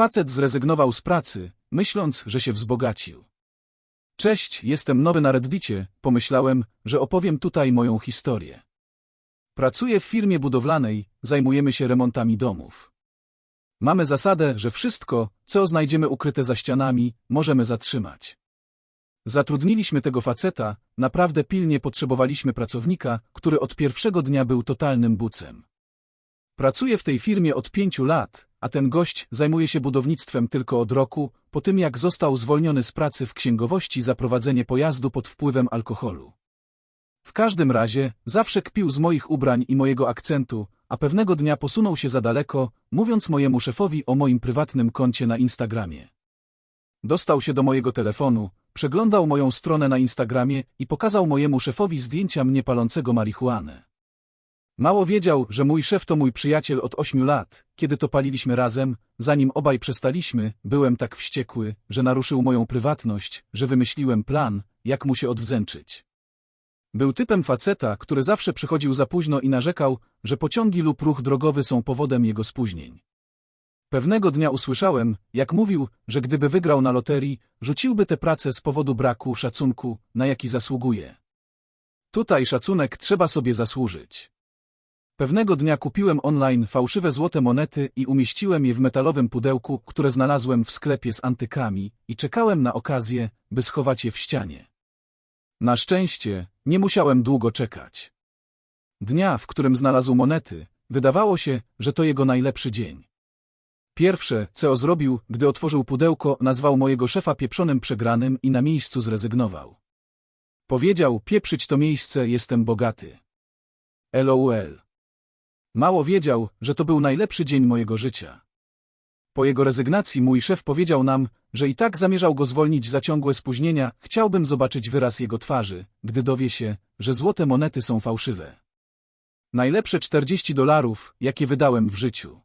Facet zrezygnował z pracy, myśląc, że się wzbogacił. Cześć, jestem nowy na Reddicie, pomyślałem, że opowiem tutaj moją historię. Pracuję w firmie budowlanej, zajmujemy się remontami domów. Mamy zasadę, że wszystko, co znajdziemy ukryte za ścianami, możemy zatrzymać. Zatrudniliśmy tego faceta, naprawdę pilnie potrzebowaliśmy pracownika, który od pierwszego dnia był totalnym bucem. Pracuję w tej firmie od pięciu lat, a ten gość zajmuje się budownictwem tylko od roku, po tym jak został zwolniony z pracy w księgowości za prowadzenie pojazdu pod wpływem alkoholu. W każdym razie, zawsze kpił z moich ubrań i mojego akcentu, a pewnego dnia posunął się za daleko, mówiąc mojemu szefowi o moim prywatnym koncie na Instagramie. Dostał się do mojego telefonu, przeglądał moją stronę na Instagramie i pokazał mojemu szefowi zdjęcia mnie palącego marihuanę. Mało wiedział, że mój szef to mój przyjaciel od ośmiu lat. Kiedy to paliliśmy razem, zanim obaj przestaliśmy, byłem tak wściekły, że naruszył moją prywatność, że wymyśliłem plan, jak mu się odwdzęczyć. Był typem faceta, który zawsze przychodził za późno i narzekał, że pociągi lub ruch drogowy są powodem jego spóźnień. Pewnego dnia usłyszałem, jak mówił, że gdyby wygrał na loterii, rzuciłby tę pracę z powodu braku szacunku, na jaki zasługuje. Tutaj szacunek trzeba sobie zasłużyć. Pewnego dnia kupiłem online fałszywe złote monety i umieściłem je w metalowym pudełku, które znalazłem w sklepie z antykami i czekałem na okazję, by schować je w ścianie. Na szczęście, nie musiałem długo czekać. Dnia, w którym znalazł monety, wydawało się, że to jego najlepszy dzień. Pierwsze, co zrobił, gdy otworzył pudełko, nazwał mojego szefa pieprzonym przegranym i na miejscu zrezygnował. Powiedział, pieprzyć to miejsce, jestem bogaty. LOL. Mało wiedział, że to był najlepszy dzień mojego życia. Po jego rezygnacji mój szef powiedział nam, że i tak zamierzał go zwolnić za ciągłe spóźnienia, chciałbym zobaczyć wyraz jego twarzy, gdy dowie się, że złote monety są fałszywe. Najlepsze 40 dolarów, jakie wydałem w życiu.